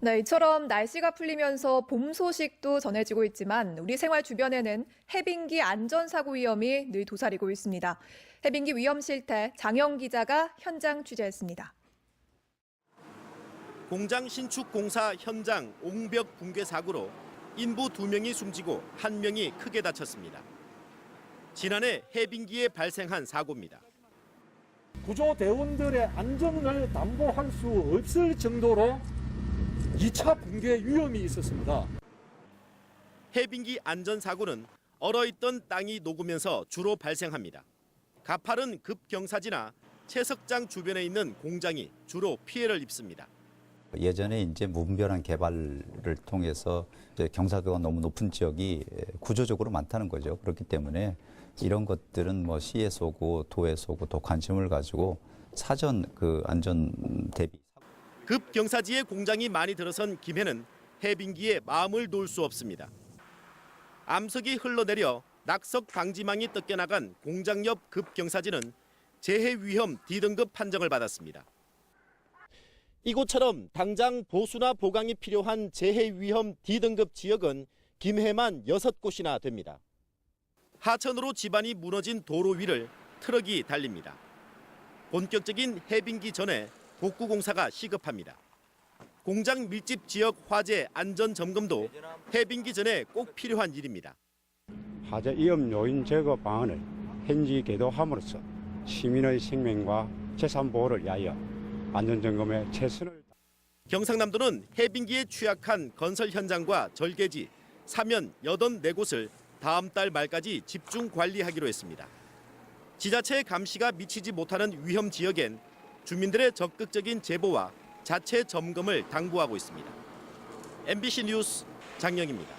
네, 이처럼 날씨가 풀리면서 봄 소식도 전해지고 있지만 우리 생활 주변에는 해빙기 안전사고 위험이 늘 도사리고 있습니다. 해빙기 위험 실태 장영 기자가 현장 취재했습니다. 공장 신축 공사 현장 옹벽 붕괴 사고로 인부 두 명이 숨지고 한 명이 크게 다쳤습니다. 지난해 해빙기에 발생한 사고입니다. 구조 대원들의 안전을 담보할 수 없을 정도로 2차 붕괴 위험이 있었습니다. 해빙기 안전 사고는 얼어있던 땅이 녹으면서 주로 발생합니다. 가파른 급경사지나 채석장 주변에 있는 공장이 주로 피해를 입습니다. 예전에 이제 무분별한 개발을 통해서 경사도가 너무 높은 지역이 구조적으로 많다는 거죠. 그렇기 때문에 이런 것들은 뭐 시에서 오고 도에서 오고 더 관심을 가지고 사전 그 안전 대비 급경사지에 공장이 많이 들어선 김해는 해빙기에 마음을 놓을 수 없습니다. 암석이 흘러내려 낙석 방지망이 뜯겨나간 공장 옆 급경사지는 재해 위험 D등급 판정을 받았습니다. 이곳처럼 당장 보수나 보강이 필요한 재해 위험 D등급 지역은 김해만 6곳이나 됩니다. 하천으로 집안이 무너진 도로 위를 트럭이 달립니다. 본격적인 해빙기 전에 복구 공사가 시급합니다. 공장 밀집 지역 화재 안전 점검도 해빙기 전에 꼭 필요한 일입니다. 화재 위험 요인 제거 방안을 현지 계도함으로써 시민의 생명과 재산 보호를 위하여 안전 점검에 최선을 경상남도는 해빙기에 취약한 건설 현장과 절개지, 사면 84곳을 다음 달 말까지 집중 관리하기로 했습니다. 지자체의 감시가 미치지 못하는 위험 지역엔 주민들의 적극적인 제보와 자체 점검을 당부하고 있습니다. MBC 뉴스 장영입니다.